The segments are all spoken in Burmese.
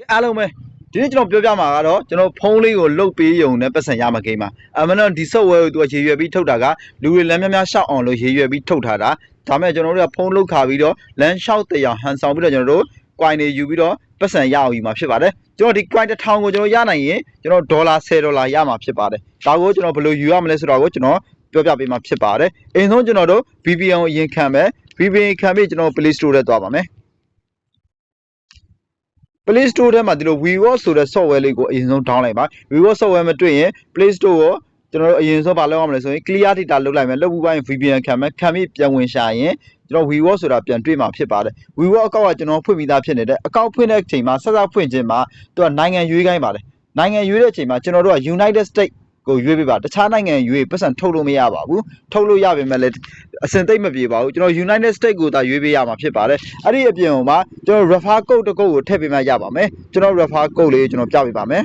ကဲအားလုံးပဲဒီနေ့ကျွန်တော်ပြောပြမှာကတော့ကျွန်တော်ဖုန်းလေးကိုလုတ်ပေးယုံနဲ့ပတ်စံရမှာကိန်းမှာအမှန်တော့ဒီ software ကိုသူကရေရွယ်ပြီးထုတ်တာကလူတွေလမ်းများများရှောက်အောင်လို့ရေရွယ်ပြီးထုတ်ထားတာဒါမဲ့ကျွန်တော်တို့ကဖုန်းလုတ်ခါပြီးတော့လမ်းလျှောက်တရောင်ဟန်ဆောင်ပြီးတော့ကျွန်တော်တို့ coin တွေယူပြီးတော့ပတ်စံရအောင်ယူမှာဖြစ်ပါတယ်ကျွန်တော်ဒီ coin တစ်ထောင်ကိုကျွန်တော်ရနိုင်ရင်ကျွန်တော်ဒေါ်လာ10ဒေါ်လာရမှာဖြစ်ပါတယ်ဒါကိုကျွန်တော်ဘယ်လိုယူရမလဲဆိုတော့ကိုကျွန်တော်ပြောပြပေးမှာဖြစ်ပါတယ်အရင်ဆုံးကျွန်တော်တို့ VPN ကိုအရင်ခံမယ် VPN ခံပြီးကျွန်တော် Play Store ထဲသွားပါမယ် Play Store ထဲမှာဒီလို WeWatch ဆိုတဲ့ software လေးကိုအရင်ဆုံး down လိုက်ပါ WeWatch software မတွေ့ရင် Play Store ကိုကျွန်တော်တို့အရင်ဆုံးဘာလုပ်ရမလဲဆိုရင် clear data လုပ်လိုက်မယ်လုပ်ပြီးပိုင်း VPN ခံမယ်ခံပြီးပြန်ဝင်ရှာရင်ကျွန်တော် WeWatch ဆိုတာပြန်တွေ့မှာဖြစ်ပါတယ် WeWatch အကောင့်ကကျွန်တော်ဖွင့်ပြီးသားဖြစ်နေတယ်အကောင့်ဖွင့်တဲ့အချိန်မှာဆက်ဆက်ဖွင့်ခြင်းမှာသူကနိုင်ငံရွေးခိုင်းပါတယ်နိုင်ငံရွေးတဲ့အချိန်မှာကျွန်တော်တို့က United States ကိုရွေးပေးပါတခြားနိုင်ငံရွေးပတ်စံထုတ်လို့မရပါဘူးထုတ်လို့ရပေမဲ့လည်းအစင်သိမ့်မပြေပါဘူးကျွန်တော် United States ကိုသာရွေးပေးရမှာဖြစ်ပါတယ်အဲ့ဒီအပြင်မှာကျွန်တော် refer code တစ်ခုကိုထည့်ပေးမှရပါမယ်ကျွန်တော် refer code လေးကိုကျွန်တော်ပြပေးပါမယ်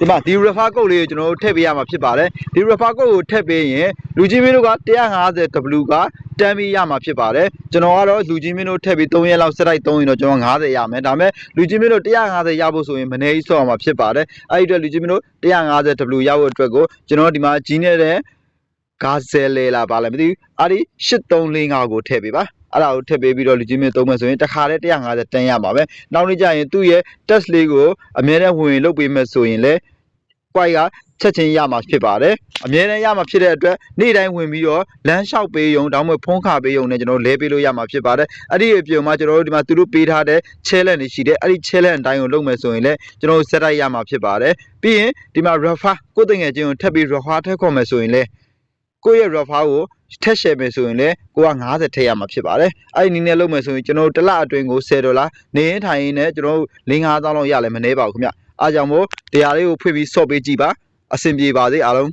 ဒီမှာဒီ refer code လေးကိုကျွန်တော်တို့ထည့်ပေးရမှာဖြစ်ပါတယ်ဒီ refer code ကိုထည့်ပေးရင်လူကြီးမင်းတို့က 150W ကတန်းပြီးရမှာဖြစ်ပါတယ်ကျွန်တော်ကတော့လူကြီးမင်းတို့ထည့်ပြီး3ရက်လောက်စက်တိုက်3ရင်တော့ကျွန်တော်90ရမယ်ဒါပေမဲ့လူကြီးမင်းတို့150ရဖို့ဆိုရင်မနေကြီးဆော့ရမှာဖြစ်ပါတယ်အဲ့ဒီအတွက်လူကြီးမင်းတို့ 150W ရဖို့အတွက်ကိုကျွန်တော်ဒီမှာကြီးနေတဲ့ဂါဇယ်လေလာပါလဲမသိဘူးအဲ့ဒီ8345ကိုထည့်ပေးပါ အဲ့ဒါကိုထည့်ပေးပြီးတော့လူကြီးမင်းသုံးမယ်ဆိုရင်တစ်ခါတည်း150တန်းရပါပဲနောက်နေ့ကျရင်သူ့ရဲ့ test လေးကိုအများနဲ့ဝင်လုပ်ပေးမယ်ဆိုရင်လည်း quite ကချက်ချင်းရမှာဖြစ်ပါတယ်အများနဲ့ရမှာဖြစ်တဲ့အတွက်နေ့တိုင်းဝင်ပြီးတော့လမ်းလျှောက်ပေးရုံတောင်းမဖုံးခပေးရုံနဲ့ကျွန်တော်လဲပေးလို့ရမှာဖြစ်ပါတယ်အဲ့ဒီအပြင်မှာကျွန်တော်တို့ဒီမှာသူတို့ပေးထားတဲ့ challenge တွေရှိတယ်အဲ့ဒီ challenge အတိုင်းကိုလုပ်မယ်ဆိုရင်လည်းကျွန်တော်တို့ set ရမှာဖြစ်ပါတယ်ပြီးရင်ဒီမှာ refer ကိုယ်တငယ်ချင်းကိုထပ်ပြီး refer ထည့်ခေါ်မယ်ဆိုရင်လည်း ကိုယ့်ရဲ့ refer ကိုထက်ရှယ်မယ်ဆိုရင်လည်းကိုက90ထည့်ရမှာဖြစ်ပါတယ်အဲ့ဒီနည်းနဲ့လုပ်မယ်ဆိုရင်ကျွန်တော်တို့တစ်လအတွင်းကို10ဒေါ်လာနေရင်ထိုင်ရင်လည်းကျွန်တော်တို့5-5000လောက်ရလဲမနှဲပါဘူးခင်ဗျအားကြောင့်မို့တရားလေးကိုဖွင့်ပြီးဆော့ပေးကြည့်ပါအဆင်ပြေပါစေအားလုံး